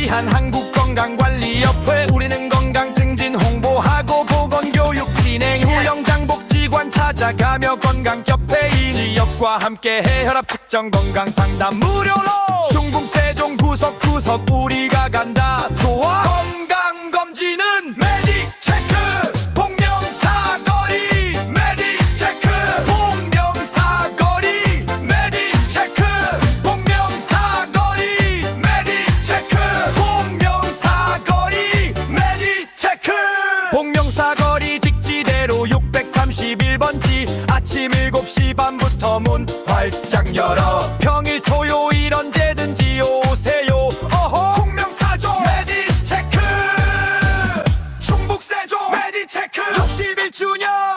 위한 한국건강관리협회. 우리는 건강 증진 홍보하고 보건교육 진행. 후영장복지관 찾아가며 건강 협회인 지역과 함께 해. 혈압 측정 건강 상담 무료로. 중국 세종 구 복명사거리 직지대로 631번지 아침 7시 반부터 문 활짝 열어. 평일 토요일 언제든지 오세요. 어허! 공명사종 메디체크! 충북 세종 메디체크! 61주년!